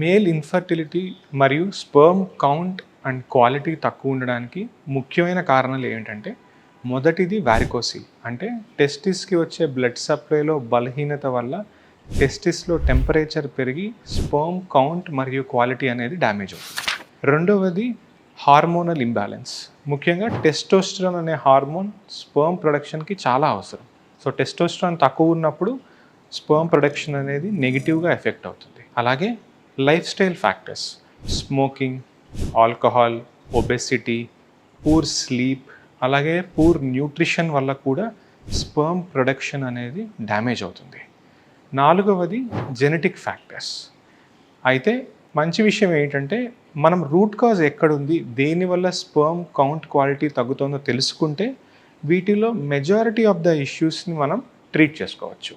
Male infertility మరియు sperm count and quality తక్కువ ఉండడానికి ముఖ్యమైన కారణాలు ఏంటంటే మొదటిది వ్యారికోసి అంటే టెస్టిస్కి వచ్చే బ్లడ్ సప్లైలో బలహీనత వల్ల టెస్టిస్లో టెంపరేచర్ పెరిగి స్పర్మ్ కౌంట్ మరియు క్వాలిటీ అనేది డ్యామేజ్ అవుతుంది. రెండవది హార్మోనల్ ఇంబ్యాలెన్స్ ముఖ్యంగా టెస్టోస్టిరాన్ అనే హార్మోన్ స్పర్మ్ ప్రొడక్షన్కి చాలా అవసరం. సో టెస్టోస్టిరాన్ తక్కువ ఉన్నప్పుడు స్పర్మ్ ప్రొడక్షన్ అనేది నెగిటివ్గా ఎఫెక్ట్ అవుతుంది. అలాగే lifestyle factors smoking alcohol obesity poor sleep అలాగే పూర్ న్యూట్రిషన్ వల్ల కూడా స్పర్మ్ ప్రొడక్షన్ అనేది డ్యామేజ్ అవుతుంది. నాలుగవది జెనెటిక్ ఫ్యాక్టర్స్ అయితే మంచి విషయం ఏంటంటే మనం రూట్ కాజ్ ఎక్కడుంది దేనివల్ల స్పర్మ్ కౌంట్ క్వాలిటీ తగ్గుతుందో తెలుసుకుంటే వీటిలో మెజారిటీ ఆఫ్ ద ఇష్యూస్ని మనం ట్రీట్ చేసుకోవచ్చు.